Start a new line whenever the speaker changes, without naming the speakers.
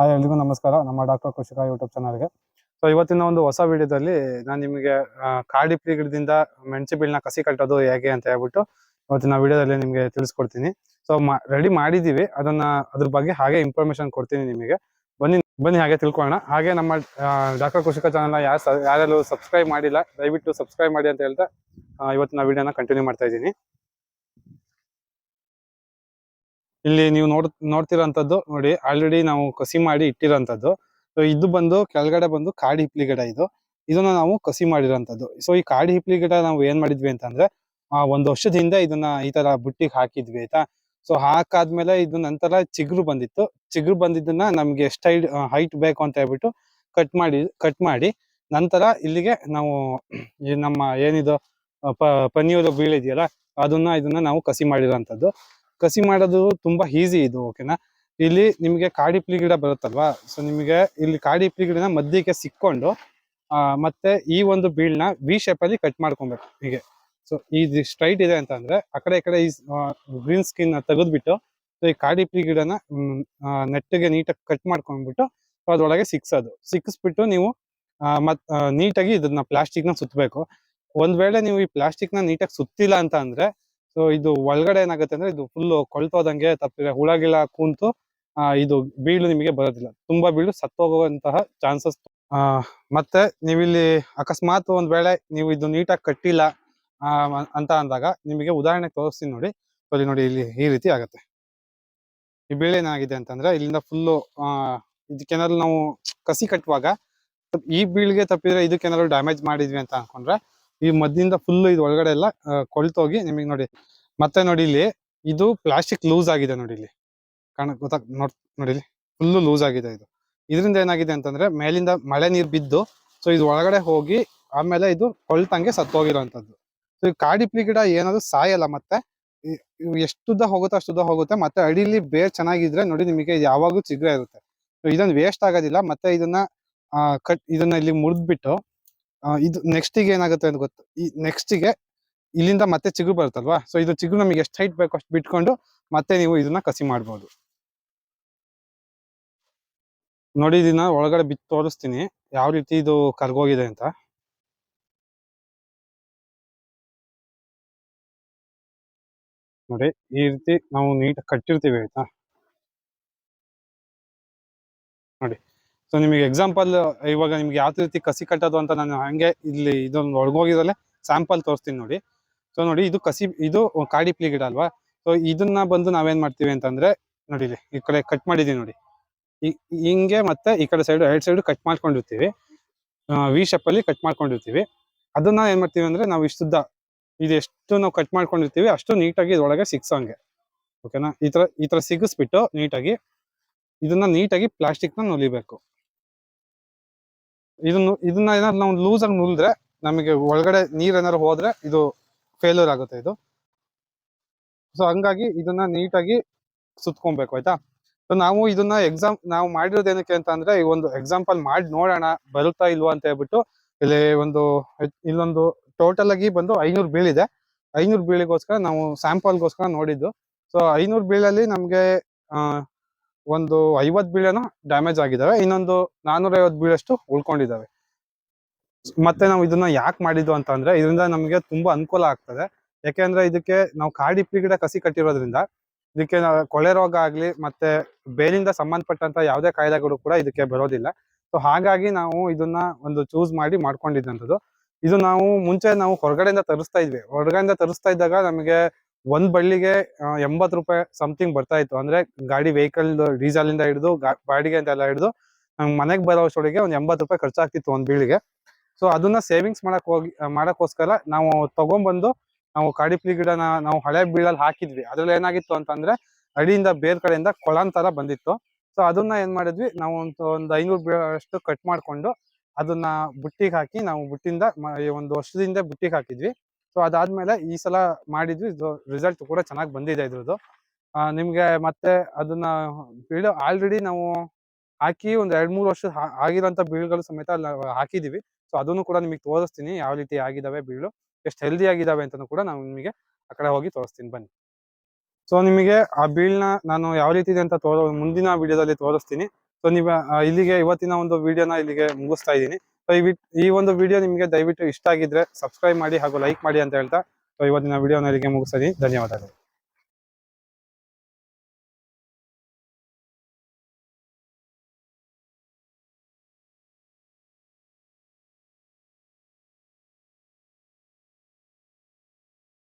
Hi ಎಲ್ರಿಗೂ ನಮಸ್ಕಾರ. ನಮ್ಮ ಡಾಕ್ಟರ್ ಕೃಷಿಕ ಯೂಟ್ಯೂಬ್ ಚಾನಲ್ಗೆ ಸೊ ಇವತ್ತಿನ ಒಂದು ಹೊಸ ವಿಡಿಯೋದಲ್ಲಿ ನಾನು ನಿಮಗೆ ಕಾಡಿಪ್ಲಿ ಗಿಡದಿಂದ ಮೆಣಸು ಕಸಿ ಕಟ್ಟೋದು ಹೇಗೆ ಅಂತ ಹೇಳ್ಬಿಟ್ಟು ಇವತ್ತಿನ ವಿಡಿಯೋದಲ್ಲಿ ನಿಮಗೆ ತಿಳಿಸ್ಕೊಡ್ತೀನಿ. ಸೊ ರೆಡಿ ಮಾಡಿದ್ದೀವಿ. ಅದನ್ನ ಅದ್ರ ಬಗ್ಗೆ ಹಾಗೆ ಇನ್ಫಾರ್ಮೇಶನ್ ಕೊಡ್ತೀನಿ ನಿಮಗೆ. ಬನ್ನಿ ಬನ್ನಿ ಹಾಗೆ ತಿಳ್ಕೊಳ್ಳೋಣ. ಹಾಗೆ ನಮ್ಮ ಡಾಕ್ಟರ್ ಕೃಷಿಕ ಚಾನಲ್ನ ಯಾರು ಯಾರೆಲ್ಲೂ ಸಬ್ಸ್ಕ್ರೈಬ್ ಮಾಡಿಲ್ಲ, ದಯವಿಟ್ಟು ಸಬ್ಸ್ಕ್ರೈಬ್ ಮಾಡಿ ಅಂತ ಹೇಳ್ತಾ ಇವತ್ತಿನ ವಿಡಿಯೋನ ಕಂಟಿನ್ಯೂ ಮಾಡ್ತಾ ಇದ್ದೀನಿ. ಇಲ್ಲಿ ನೀವು ನೋಡ್, ನೋಡ್ತಿರೋಂಥದ್ದು ನೋಡಿ ಆಲ್ರೆಡಿ ನಾವು ಕಸಿ ಮಾಡಿ ಇಟ್ಟಿರೋಂಥದ್ದು. ಸೊ ಇದು ಬಂದು ಕೆಳಗಡೆ ಬಂದು ಕಾಡು ಹಿಪ್ಲಿ ಗಿಡ ಇದು. ಇದನ್ನ ನಾವು ಕಸಿ ಮಾಡಿರೋಂಥದ್ದು. ಸೊ ಈ ಕಾಡು ಹಿಪ್ಲಿ ಗಿಡ ನಾವು ಏನ್ ಮಾಡಿದ್ವಿ ಅಂತಂದ್ರೆ, ಆ ಒಂದ್ ವರ್ಷದ ಹಿಂದೆ ಇದನ್ನ ಈ ತರ ಬುಟ್ಟಿಗೆ ಹಾಕಿದ್ವಿ, ಆಯ್ತಾ? ಸೊ ಹಾಕಾದ್ಮೇಲೆ ಇದು ನಂತರ ಚಿಗುರು ಬಂದಿತ್ತು. ಚಿಗುರು ಬಂದಿದ್ದನ್ನ ನಮ್ಗೆ ಎಷ್ಟು ಹೈಟ್ ಹೈಟ್ ಬೇಕು ಅಂತ ಹೇಳ್ಬಿಟ್ಟು ಕಟ್ ಮಾಡಿ ಕಟ್ ಮಾಡಿ ನಂತರ ಇಲ್ಲಿಗೆ ನಾವು ನಮ್ಮ ಏನಿದು ಪ ಪನ್ನೀರು ಬೀಳಿದೆಯಲ್ಲ, ಅದನ್ನ, ಇದನ್ನ ನಾವು ಕಸಿ ಮಾಡಿರೋಂಥದ್ದು. ಕಸಿ ಮಾಡೋದು ತುಂಬಾ ಈಸಿ ಇದು ಓಕೆನಾ ಇಲ್ಲಿ ನಿಮಗೆ ಕಾಡಿಪ್ಲಿ ಗಿಡ ಬರುತ್ತಲ್ವಾ? ಸೊ ನಿಮಗೆ ಇಲ್ಲಿ ಕಾಡಿಪ್ಲಿ ಗಿಡನ ಮಧ್ಯಕ್ಕೆ ಸಿಕ್ಕೊಂಡು ಮತ್ತೆ ಈ ಒಂದು ಬೀಳ್ನ ವಿ ಶೇಪ್ ಅಲ್ಲಿ ಕಟ್ ಮಾಡ್ಕೊಬೇಕು, ಹೀಗೆ. ಸೊ ಈ ಸ್ಟ್ರೈಟ್ ಇದೆ ಅಂತ ಅಂದ್ರೆ ಆ ಕಡೆ ಈ ಕಡೆ ಈ ಗ್ರೀನ್ ಸ್ಕಿನ್ ತೆಗೆದ್ಬಿಟ್ಟು ಸೊ ಈ ಕಾಡಿಪ್ಲಿ ಗಿಡನ ನೆಟ್ಟಿಗೆ ನೀಟಾಗಿ ಕಟ್ ಮಾಡ್ಕೊಂಡ್ಬಿಟ್ಟು ಸೊ ಅದ್ರೊಳಗೆ ಸಿಕ್ಸೋದು. ಸಿಕ್ಕಿಸ್ಬಿಟ್ಟು ನೀವು ಮತ್ ನೀಟಾಗಿ ಇದನ್ನ ಪ್ಲಾಸ್ಟಿಕ್ನ ಸುತ್ತಬೇಕು ಒಂದ್ ವೇಳೆ ನೀವು ಈ ಪ್ಲಾಸ್ಟಿಕ್ನ ನೀಟಾಗಿ ಸುತ್ತಿಲ್ಲ ಅಂತ ಅಂದ್ರೆ ಸೊ ಇದು ಒಳಗಡೆ ಏನಾಗುತ್ತೆ ಅಂದ್ರೆ ಇದು ಫುಲ್ ಕೊಳ್ತೋದಂಗೆ ತಪ್ಪಿದೆ. ಹುಳ ಗಿಳ ಕೂಂತು ಇದು ಬೀಳು ನಿಮಗೆ ಬರೋದಿಲ್ಲ. ತುಂಬಾ ಬೀಳು ಸತ್ತೋಗುವಂತಹ ಚಾನ್ಸಸ್ ಮತ್ತೆ ನೀವಿಲ್ಲಿ ಅಕಸ್ಮಾತ್ ಒಂದ್ ವೇಳೆ ನೀವು ಇದು ನೀಟಾಗಿ ಕಟ್ಟಿಲ್ಲ ಅಂತ ಅಂದಾಗ ನಿಮಗೆ ಉದಾಹರಣೆ ತೋರಿಸ್ತೀನಿ ನೋಡಿ. ಸರಿ ನೋಡಿ ಇಲ್ಲಿ ಈ ರೀತಿ ಆಗತ್ತೆ. ಈ ಬೀಳು ಏನಾಗಿದೆ ಅಂತಂದ್ರೆ ಇಲ್ಲಿಂದ ಫುಲ್ಲು ಇದಕ್ಕೇನಾದ್ರು ನಾವು ಕಸಿ ಕಟ್ಟುವಾಗ ಈ ಬೀಳಿಗೆ ತಪ್ಪಿದ್ರೆ ಇದಕ್ಕೇನಾದ್ರು ಡ್ಯಾಮೇಜ್ ಮಾಡಿದ್ವಿ ಅಂತ ಅನ್ಕೊಂಡ್ರೆ ಈ ಮದ್ದಿಂದ ಫುಲ್ ಇದು ಒಳಗಡೆ ಎಲ್ಲ ಕೊಳ್ತೋಗಿ ನಿಮಗೆ ನೋಡಿ. ಮತ್ತೆ ನೋಡಿ ಇಲ್ಲಿ, ಇದು ಪ್ಲಾಸ್ಟಿಕ್ ಲೂಸ್ ಆಗಿದೆ ನೋಡಿ ಇಲ್ಲಿ. ಕಾಣ ಗೊತ್ತಾಗ್ ನೋಡ್, ನೋಡಿ ಇಲ್ಲಿ. ಫುಲ್ ಲೂಸ್ ಆಗಿದೆ ಇದು. ಇದರಿಂದ ಏನಾಗಿದೆ ಅಂತಂದ್ರೆ, ಮೇಲಿಂದ ಮಳೆ ನೀರು ಬಿದ್ದು ಸೊ ಇದು ಒಳಗಡೆ ಹೋಗಿ, ಆಮೇಲೆ ಇದು ಕೊಳ್ತಂಗೆ ಸತ್ತೋಗಿರೋಂಥದ್ದು ಸೊ ಈ ಕಾಡಿಪ್ಲಿ ಗಿಡ ಏನಾದ್ರು ಸಾಯಲ್ಲ ಮತ್ತೆ? ಎಷ್ಟುದ್ದ ಹೋಗುತ್ತೆ ಅಷ್ಟುದ್ದ ಹೋಗುತ್ತೆ. ಮತ್ತೆ ಅಡಿಲಿ ಬೇರ್ ಚೆನ್ನಾಗಿದ್ರೆ ನೋಡಿ ನಿಮಗೆ ಯಾವಾಗೂ ಚಿಗ್ರೆ ಇರುತ್ತೆ. ಇದನ್ನ ವೇಸ್ಟ್ ಆಗೋದಿಲ್ಲ. ಮತ್ತೆ ಇದನ್ನ ಕಟ್ ಇದನ್ನ ಇಲ್ಲಿ ಮುರಿದ್ಬಿಟ್ಟು ಇದು ನೆಕ್ಸ್ಟ್ಗೆ ಏನಾಗುತ್ತೆ ಅಂತ ಗೊತ್ತು? ಈ ನೆಕ್ಸ್ಟಿಗೆ ಇಲ್ಲಿಂದ ಮತ್ತೆ ಚಿಗುರು ಬರುತ್ತಲ್ವಾ? ಸೊ ಇದು ಚಿಗುರು ನಮಗೆ ಎಷ್ಟು ಹೈಟ್ ಬೇಕು ಅಷ್ಟು ಬಿಟ್ಕೊಂಡು ಮತ್ತೆ ನೀವು ಇದನ್ನ ಕಸಿ ಮಾಡ್ಬೋದು. ನೋಡಿ, ಇದನ್ನ ಒಳಗಡೆ ಬಿತ್ತು ತೋರಿಸ್ತೀನಿ. ಯಾವ ರೀತಿ ಇದು ಕರ್ಗೋಗಿದೆ ಅಂತ. ನೋಡಿ, ಈ ರೀತಿ ನಾವು ನೀಟಾಗಿ ಕಟ್ಟಿರ್ತೀವಿ, ಆಯ್ತಾ? ನೋಡಿ. ಸೊ ನಿಮಗೆ ಎಕ್ಸಾಂಪಲ್ ಇವಾಗ ನಿಮ್ಗೆ ಯಾವ ರೀತಿ ಕಸಿ ಕಟ್ಟೋದು ಅಂತ ನಾನು ಹಂಗೆ ಇಲ್ಲಿ ಇದೊಂದು ಒಳಗೋಗಿದ್ರಲ್ಲೇ ಸ್ಯಾಂಪಲ್ ತೋರಿಸ್ತೀನಿ ನೋಡಿ. ಸೊ ನೋಡಿ ಇದು ಕಸಿ, ಇದು ಕಾಡಿಪ್ಲಿ ಗಿಡ ಅಲ್ವಾ? ಸೊ ಇದನ್ನ ಬಂದು ನಾವೇನ್ ಮಾಡ್ತೀವಿ ಅಂತಂದ್ರೆ, ನೋಡಿ ಈ ಕಡೆ ಕಟ್ ಮಾಡಿದೀವಿ ನೋಡಿ. ಹಿಂಗೆ ಮತ್ತೆ ಈ ಕಡೆ ಸೈಡ್ ಎರಡ್ ಸೈಡ್ ಕಟ್ ಮಾಡ್ಕೊಂಡಿರ್ತೀವಿ. ವಿ ಶೇಪ್ ಅಲ್ಲಿ ಕಟ್ ಮಾಡ್ಕೊಂಡಿರ್ತೀವಿ. ಅದನ್ನ ಏನ್ ಮಾಡ್ತೀವಿ ಅಂದ್ರೆ, ನಾವು ಇಷ್ಟುದ್ದ ಇದು ಎಷ್ಟು ನಾವು ಕಟ್ ಮಾಡ್ಕೊಂಡಿರ್ತೀವಿ, ಅಷ್ಟು ನೀಟಾಗಿ ಇದ್ರೊಳಗೆ ಸಿಕ್ಸೋಂಗೆ ಓಕೆನಾ ಈ ತರ ಈ ತರ ಸಿಗಿಸ್ಬಿಟ್ಟು ನೀಟಾಗಿ, ಇದನ್ನ ನೀಟಾಗಿ ಪ್ಲಾಸ್ಟಿಕ್ನ ನುಲಿಬೇಕು. ಇದನ್ನ ಇದನ್ನ ಏನಾದ್ರು ನಾವು ಲೂಸ್ ಆಗಿ ನುಲ್ದ್ರೆ ನಮಗೆ ಒಳಗಡೆ ನೀರ್ ಏನಾದ್ರು ಹೋದ್ರೆ ಇದು ಫೇಲ್ಯೂರ್ ಆಗುತ್ತೆ ಇದು. ಸೊ ಹಂಗಾಗಿ ಇದನ್ನ ನೀಟಾಗಿ ಸುತ್ಕೊಬೇಕು, ಆಯ್ತಾ? ಸೊ ನಾವು ಇದನ್ನ ಎಕ್ಸಾಮ್ ನಾವು ಮಾಡಿರೋದು ಏನಕ್ಕೆ ಅಂತ ಅಂದ್ರೆ, ಈ ಒಂದು ಎಕ್ಸಾಂಪಲ್ ಮಾಡಿ ನೋಡೋಣ, ಬರುತ್ತಾ ಇಲ್ವಾ ಅಂತ ಹೇಳ್ಬಿಟ್ಟು ಇಲ್ಲಿ ಒಂದು, ಇಲ್ಲೊಂದು ಟೋಟಲ್ ಆಗಿ ಬಂದು ಐನೂರು ಬೀಳಿದೆ. ಐನೂರು ಬೀಳಿಗೋಸ್ಕರ ನಾವು ಸ್ಯಾಂಪಲ್ಗೋಸ್ಕರ ನೋಡಿದ್ದು. ಸೊ ಐನೂರು ಬೀಳಲ್ಲಿ ನಮ್ಗೆ ಒಂದು ಐವತ್ ಬೀಳೆನೋ ಡ್ಯಾಮೇಜ್ ಆಗಿದಾವೆ, ಇನ್ನೊಂದು ನಾನೂರ ಐವತ್ ಬೀಳಷ್ಟು ಉಳ್ಕೊಂಡಿದಾವೆ. ಮತ್ತೆ ನಾವು ಇದನ್ನ ಯಾಕೆ ಮಾಡಿದ್ದು ಅಂತ ಅಂದ್ರೆ, ಇದರಿಂದ ನಮಗೆ ತುಂಬಾ ಅನುಕೂಲ ಆಗ್ತದೆ. ಯಾಕೆಂದ್ರೆ ಇದಕ್ಕೆ ನಾವು ಕಾಡಿಪ್ಪಿ ಗಿಡ ಕಸಿ ಕಟ್ಟಿರೋದ್ರಿಂದ ಇದಕ್ಕೆ ಕೊಳೆ ರೋಗ ಆಗ್ಲಿ ಮತ್ತೆ ಬೇರಿಂದ ಸಂಬಂಧಪಟ್ಟಂತ ಯಾವುದೇ ಕಾಯಿಲೆಗಳು ಕೂಡ ಇದಕ್ಕೆ ಬರೋದಿಲ್ಲ. ಸೊ ಹಾಗಾಗಿ ನಾವು ಇದನ್ನ ಒಂದು ಚೂಸ್ ಮಾಡಿ ಮಾಡ್ಕೊಂಡಿದ್ದಂಥದ್ದು. ಇದು ನಾವು ಮುಂಚೆ ನಾವು ಹೊರಗಡೆಯಿಂದ ತರಿಸ್ತಾ ಇದ್ವಿ. ಹೊರಗಡೆಯಿಂದ ತರಿಸ್ತಾ ಇದ್ದಾಗ ನಮಗೆ ಒಂದ್ ಬಳ್ಳಿಗೆ ಎಂಬತ್ ರೂಪಾಯಿ ಸಮಥಿಂಗ್ ಬರ್ತಾ ಇತ್ತು. ಅಂದ್ರೆ ಗಾಡಿ ವೆಹಿಕಲ್ ಡೀಸೆಲ್ ಇಂದ ಹಿಡಿದು ಬಾಡಿಗೆ ಅಂತ ಎಲ್ಲ ಹಿಡಿದು ನಮ್ಗೆ ಮನೆಗೆ ಬರೋ ಅಷ್ಟೊಳಗೆ ಒಂದ್ ಎಂಬತ್ ರೂಪಾಯಿ ಖರ್ಚಾಗ್ತಿತ್ತು ಒಂದ್ ಬೀಳಿಗೆ. ಸೊ ಅದನ್ನ ಸೇವಿಂಗ್ಸ್ ಮಾಡಕ್ ಹೋಗಿ ಮಾಡಕ್ಕೋಸ್ಕರ ನಾವು ತಗೊಂಡ್ಬಂದು ನಾವು ಕಾಡಿಪ್ಲಿ ಗಿಡನ ನಾವು ಹಳೆ ಬೀಳಲ್ಲಿ ಹಾಕಿದ್ವಿ. ಅದ್ರಲ್ಲಿ ಏನಾಗಿತ್ತು ಅಂತಂದ್ರೆ, ಅಡಿಯಿಂದ ಬೇರ್ ಕಡೆಯಿಂದ ಕೊಳನ್ ತರ ಬಂದಿತ್ತು. ಸೊ ಅದನ್ನ ಏನ್ ಮಾಡಿದ್ವಿ, ನಾವು ಒಂದು ಐನೂರು ಬೀಳಷ್ಟು ಕಟ್ ಮಾಡ್ಕೊಂಡು, ಅದನ್ನ ಬುಟ್ಟಿಗೆ ಹಾಕಿ, ನಾವು ಬುಟ್ಟಿಂದ ಒಂದು ವರ್ಷದಿಂದ ಬುಟ್ಟಿಗೆ ಹಾಕಿದ್ವಿ. ಸೊ ಅದಾದ್ಮೇಲೆ ಈ ಸಲ ಮಾಡಿದ್ವಿ. ಇದು ರಿಸಲ್ಟ್ ಕೂಡ ಚೆನ್ನಾಗಿ ಬಂದಿದೆ ಇದ್ರದ್ದು. ನಿಮ್ಗೆ ಮತ್ತೆ ಅದನ್ನ ಬೀಳು ಆಲ್ರೆಡಿ ನಾವು ಹಾಕಿ ಒಂದ್ ಎರಡ್ ಮೂರು ವರ್ಷ ಆಗಿರೋಂಥ ಬೀಳುಗಳು ಸಮೇತ ಹಾಕಿದೀವಿ. ಸೊ ಅದನ್ನು ಕೂಡ ನಿಮಗೆ ತೋರಿಸ್ತೀನಿ. ಯಾವ ರೀತಿ ಆಗಿದಾವೆ ಬೀಳು, ಎಷ್ಟು ಹೆಲ್ದಿ ಆಗಿದಾವೆ ಅಂತಾನೂ ಕೂಡ ನಾವು ನಿಮಗೆ ಆ ಕಡೆ ಹೋಗಿ ತೋರಿಸ್ತೀನಿ. ಬನ್ನಿ. ಸೊ ನಿಮಗೆ ಆ ಬೀಳ್ನ ನಾನು ಯಾವ ರೀತಿ ಇದೆ ಅಂತ ತೋರ, ಮುಂದಿನ ವಿಡಿಯೋದಲ್ಲಿ ತೋರಿಸ್ತೀನಿ. ಸೊ ನೀವು ಇಲ್ಲಿಗೆ ಇವತ್ತಿನ ಒಂದು ವಿಡಿಯೋನ ಇಲ್ಲಿಗೆ ಮುಗಿಸ್ತಾ ಇದ್ದೀನಿ. ಈ ಈ ಒಂದು ವಿಡಿಯೋ ನಿಮಗೆ ದಯವಿಟ್ಟು ಇಷ್ಟ ಆಗಿದ್ರೆ ಸಬ್ಸ್ಕ್ರೈಬ್ ಮಾಡಿ ಹಾಗೂ ಲೈಕ್ ಮಾಡಿ ಅಂತ ಹೇಳ್ತಾ ಸೊ ಇವತ್ತಿನ ವಿಡಿಯೋನ ಇಲ್ಲಿಗೆ ಮುಗಿಸ್ತೀನಿ. ಧನ್ಯವಾದಗಳು.